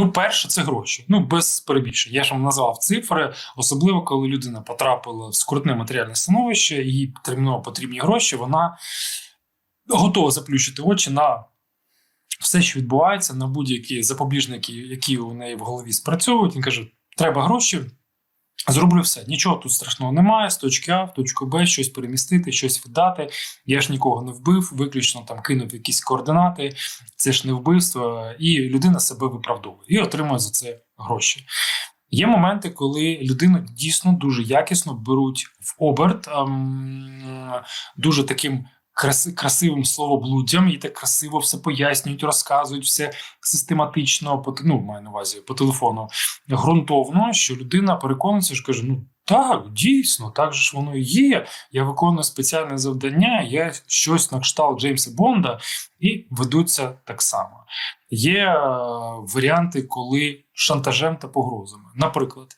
Ну, перше, це гроші. Ну, без перебільшень. Я ж вам назвав цифри, особливо коли людина потрапила в скрутне матеріальне становище, їй терміново потрібні гроші, вона готова заплющити очі на все, що відбувається, на будь-які запобіжники, які у неї в голові спрацьовують. Він каже: треба гроші. Зроблю все. Нічого тут страшного немає. З точки А в точку Б щось перемістити, щось віддати. Я ж нікого не вбив, виключно там кинув якісь координати. Це ж не вбивство, і людина себе виправдовує і отримує за це гроші. Є моменти, коли людину дійсно дуже якісно беруть в оберт, ем, дуже таким краси, красивим словоблуддям, і так красиво все пояснюють, розказують все систематично, по, ну, маю на увазі по телефону, ґрунтовно, що людина переконується, що каже: ну так, дійсно, так же ж воно і є. Я виконую спеціальне завдання, я щось на кшталт Джеймса Бонда, і ведуться так само. Є е, варіанти, коли шантажем та погрозами. Наприклад,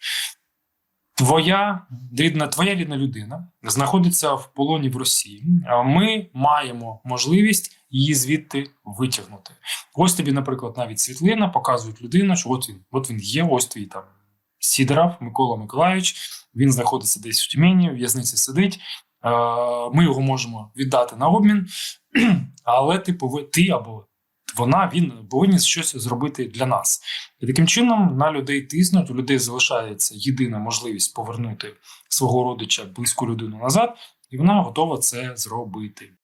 твоя рідна, твоя рідна людина знаходиться в полоні в Росії. Ми маємо можливість її звідти витягнути. Ось тобі, наприклад, навіть світлина показують людину, що от він, от він є, ось твій там Сідоров Микола Миколайович. Він знаходиться десь в Тюмені, в в'язниці сидить. Ми його можемо віддати на обмін, але ти пови- ти або вона він повинні щось зробити для нас. І таким чином на людей тиснуть, у людей залишається єдина можливість повернути свого родича, близьку людину назад, і вона готова це зробити.